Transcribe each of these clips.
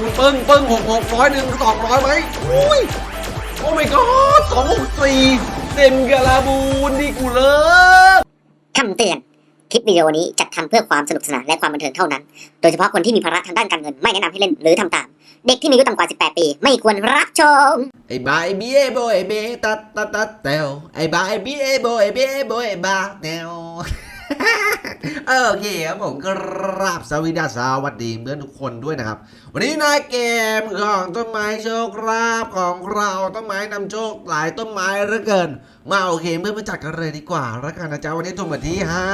คูณปึ้งปึ้งหกหกร้อยหนึ่งสองร้อยไหมอุ้ยโอ้ my god สองหกสี่เต็มกะลาบูนดิกูเลิกคำเตือน คลิปวิดีโอนี้จัดทำเพื่อความสนุกสนานและความบันเทิงเท่านั้น โดยเฉพาะคนที่มีภาระทางด้านการเงินไม่แนะนำให้เล่นหรือทำตาม เด็กที่มีอายุต่ำกว่า 18 ปี ไม่ควรรับชม ไอ้บายบีเอโบไอ้เบตัดตัดตัดเตวไอ้บายบีเอโบไอ้เบโบไอ้บาแนว โอเคครับผมก็ราบสวัสดีสวัสดีเพื่อนทุกคนด้วยนะครับ วันนี้นายเกมของต้นไม้โชคราบของเราต้นไม้นำโชคหลายต้นไม้เหลือเกิน มาโอเคเมื่อมาจัดกันเลยดีกว่าแล้วกันนะจ๊ะวันนี้ทุ่มที่ห้า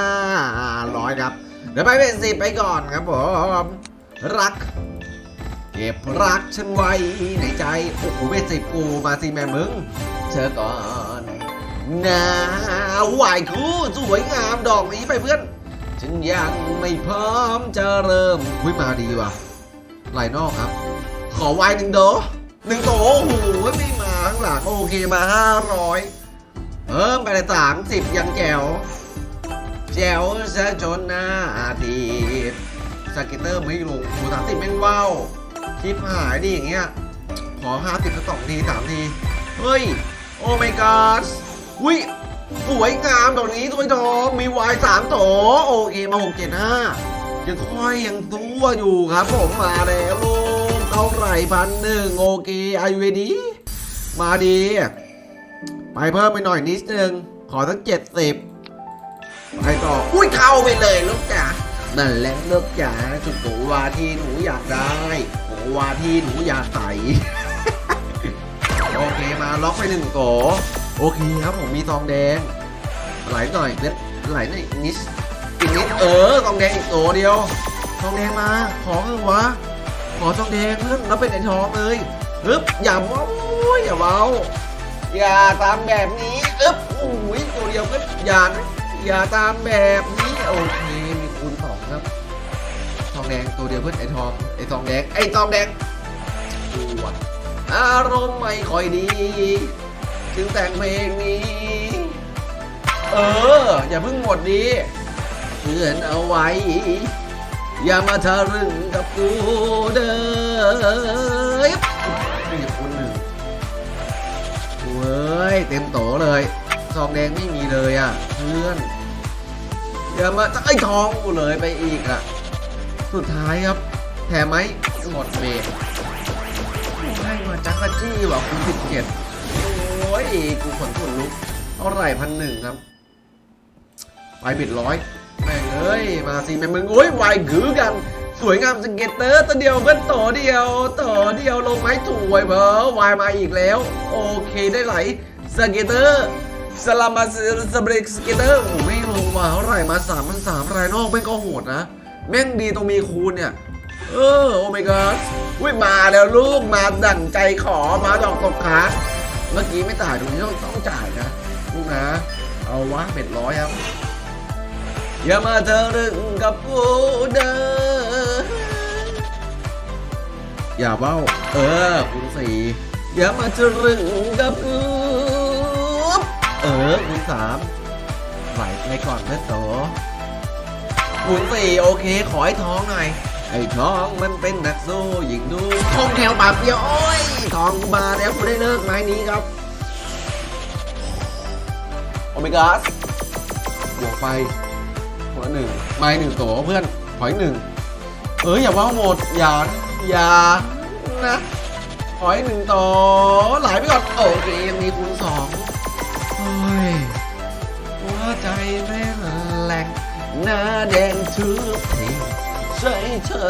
ร้อยครับเดี๋ยวไปเป็นสิบไปก่อนครับผมรัก เก็บรักฉันไว้ในใจโอ้โหเป็นสิบกูมาสิแม่มึงเธอก่อนนาไหวคู่สวยงามดอกนี้ไปเพื่อน ฉันยังไม่พร้อมจะเริ่มคุยมาดีว่ะลายนอกครับ ขอไวหนึ่งโดหนึ่งโตโอ้โหไม่มาข้างหลังโอเคมาห้าร้อยเพิ่มไปเลยสามสิบยังแจ๋วแจ๋วซะจนหน้าอาทิตสเกิตเตอร์ไม่ลงโอ้สามสิบแม่งว้าวชิปหายดิอย่างเงี้ยขอห้าสิบสักสองทีสามที เฮ้ย โอ้ my god วิ สวยงามดอกนี้ตัวทองมีวายสามโถโอเคมาหกเจ็ดห้ายังค่อยยังตัวอยู่ครับ ผมมาแล้วลูกเท่าไหร่พันหนึ่งโอเคอายุดีมาดี ไปเพิ่มไปหน่อยนิดนึง ขอทั้งเจ็ดสิบไปต่อ อุ้ยเข้าไปเลยลูกจ๋านั่นแหละลูกจ๋าจุดโกวาที่หนูอยากได้โกวาที่หนูอยากใส่โอเคมาล็อกไปหนึ่งโก โอเคครับผมมีซองแดง ไหลหน่อยเล็ดไหลหน่อยนิดอีกนิดเออซองแดงอีกโกเดียวซองแดงมาขอเถอะวะขอซองแดงเพื่อนแล้วเป็นไอ้ทองเลยอึ๊บอย่าเมาอย่าเมาอย่าตามแบบนี้อึ๊บอุ้ยตัวเดียวก็อย่านะอย่าตามแบบนี้โอเคมีคูณสองครับ ทองแดงตัวเดียวเพื่อนไอ้ทองไอ้ทองแดงไอ้ทองแดงอารมณ์ไม่ค่อยดี จึงแต่งเพลงนี้ เออ อย่าเพิ่งหมดดีเตือนเอาไว้ อย่ามาทะลึ่งกับกูเด้อนี่คุณหนึ่งเว้ย เต็มโตเลยซองแดงไม่มีเลยอะ เพื่อน อย่ามาจะไอ้ทองกูเลยไปอีกอะ สุดท้ายครับแถมไหมหมดเบรกให้มาจักรจี้ว่ะคุณสิบเจ็ด กูขนขนลุกเท่าไหร่พันหนึ่งครับ ไปบิดร้อยแม่งเอ้ย มาสิแม่งมึงโอ้ยวายกือกัน สวยงามสเก็ตเตอร์ตัวเดียวเพื่อนต่อเดียวต่อเดียวลงไม้ถูวยเบอร์วายมาอีกแล้ว โอเคได้ไหลสเก็ตเตอร์สลามาสเบรกสเก็ตเตอร์โอ้ไม่ลงมาเท่าไหร่มาสามพันสามรายนอกแม่งก็โหดนะ แม่งดีตรงมีคูณเนี่ย เออโอ้ my god อุ้ยมาแล้วลูกมาดั่งใจขอมาดอกตกขา เมื่อกี้ไม่จ่ายตรงนี้ต้องต้องจ่ายนะลูกนะ เอาวะเป็ดร้อยครับ อย่ามาเธอรึงกับกูเด้ออย่าเบ้า เออคุณสี่อย่ามาเธอรึงกับกูเออคุณสามไหลไปก่อนนะโตคุณสี่โอเค ขอให้ท้องหน่อย ไอ้ท้องมันเป็นนักสู้หญิงดูทองแถวปากเดียวโอ้ยทองมาแล้วกูได้เลิกไม้นี้ครับ โอเมก้าบวกไปหัวหนึ่งไม้หนึ่งโตเพื่อนขออีกหนึ่งเอออย่าว่าหมดอย่านะอย่านะขออีกหนึ่งโตไหลไปก่อนโอเคยังมีคูณสองโอ้ยหัวใจแม่แหลกหน้าแดงทุกที ใช่เธอ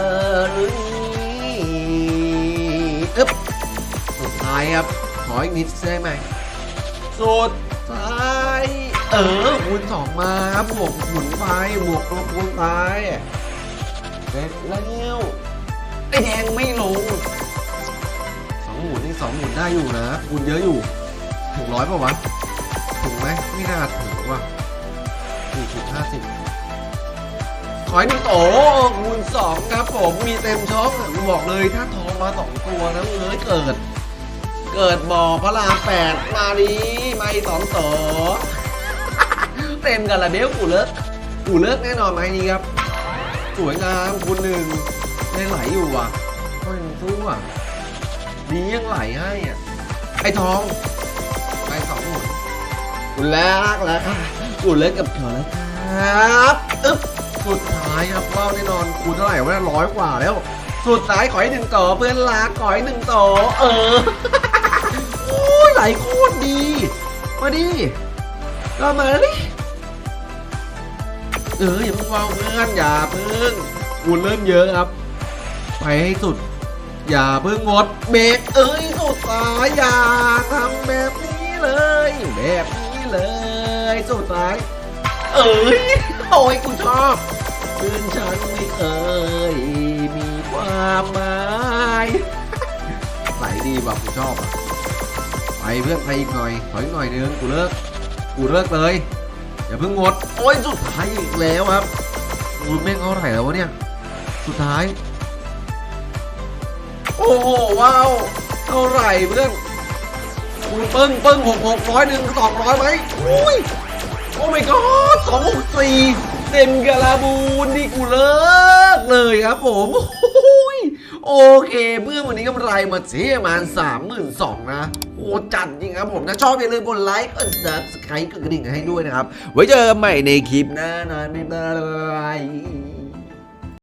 หรืออึ๊บสุดท้ายครับ ขออีกนิดได้ไหม สุดท้าย เออคูณสองมาครับบวกหมุนไปบวกลบคูณไปเสร็จแล้วไอ้แดงไม่ลงสองหมุนนี่สองหมุนได้อยู่นะคูณเยอะอยู่ถึงร้อยป่าวะถึงไหมไม่น่าถึงว่ะสี่สิบห้าสิบ อให้หนึ่งโตคูณสองครับผมมีเต็มช่องอะบอกเลยถ้าทองมาสองตัวนะเอ้ยเกิด เกิดบ่อพระรามแปดมาดีมาอีสองต่อเต็มกันละเดี๋ยวกูเลิกกูเลิกแน่นอนไหมนี้ครับ สวยงามคุณหนึ่งได้ไหลอยู่ว่ะค่อยๆสู้อะดียังไหลให้อะไอ้ทองไปสองหมุนกูแลกแล้วค่ะกูเล่นกับเธอแล้วครับอึ๊บ สุดท้ายครับว่าวแน่นอนคูณเท่าไหร่วะร้อยกว่าแล้ว สุดท้ายขอให้หนึ่งต่อเพื่อนรักขอให้หนึ่งต่อเออโอ้ยไหลโคตรดี มาดิก็มาดิเอออย่าเพิ่งวางเพื่อนอย่าเพิ่งคูณเริ่มเยอะครับ ไปให้สุด อย่าเพิ่งงดเบรกเอ้ยสุดท้ายอย่าทำแบบนี้เลย แบบนี้เลยสุดท้าย เอ้ย โอ้ยกูชอบเพื่อนฉันไม่เคยมีความหมายไหลดีแบบกูชอบอะไปเพื่อนไปอีกหน่อยถอยอีกหน่อยนึงกูเลิกกูเลิกเลยอย่าเพิ่งงดโอ้ยสุดท้ายอีกแล้วครับกูแม่งเอาไหร่แล้ววะเนี่ยสุดท้าย โอ้โหว้าวเท่าไหร่เพื่อนคุณปึ้งปึ้งหกหกร้อยหนึ่งสองร้อยไหมอุ้ย โอ้ my god สองหกสี่เต็มกาลาบูนนี่กูเลิกเลยครับผมโอเคเพื่อนวันนี้กำไรมาเสียประมาณ32,000นสองนะโอ้จัดจริงครับผมนะชอบอย่าลืมกดไลค์กด subscribe กดกระดิ่งให้ด้วยนะครับ ไว้เจอกันใหม่ในคลิปหน้านะบ๊ายบาย